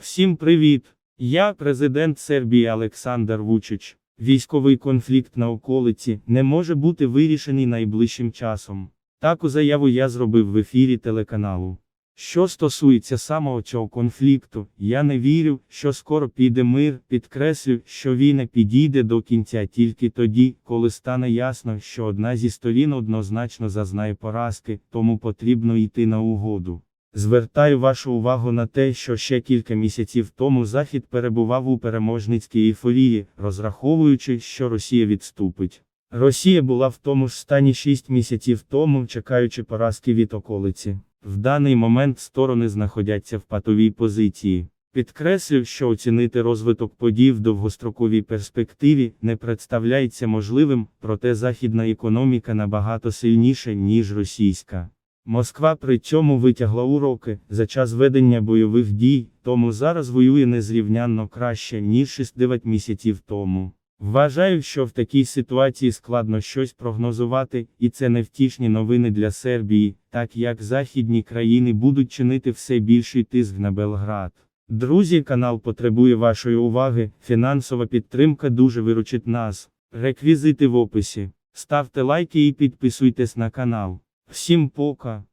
Всім привіт! Я президент Сербії Олександр Вучич. Військовий конфлікт на околиці не може бути вирішений найближчим часом. Таку заяву я зробив в ефірі телеканалу. Що стосується самого цього конфлікту, я не вірю, що скоро піде мир, підкреслю, що війна підійде до кінця тільки тоді, коли стане ясно, що одна зі сторін однозначно зазнає поразки, тому потрібно йти на угоду. Звертаю вашу увагу на те, що ще кілька місяців тому Захід перебував у переможницькій ейфорії, розраховуючи, що Росія відступить. Росія була в тому ж стані 6 місяців тому, чекаючи поразки від околиці. В даний момент сторони знаходяться в патовій позиції. Підкреслю, що оцінити розвиток подій в довгостроковій перспективі не представляється можливим, проте західна економіка набагато сильніша, ніж російська. Москва при цьому витягла уроки за час ведення бойових дій, тому зараз воює незрівнянно краще, ніж 6-9 місяців тому. Вважаю, що в такій ситуації складно щось прогнозувати, і це невтішні новини для Сербії, так як західні країни будуть чинити все більший тиск на Белград. Друзі, канал потребує вашої уваги, фінансова підтримка дуже виручить нас. Реквізити в описі. Ставте лайки і підписуйтесь на канал. Всім пока!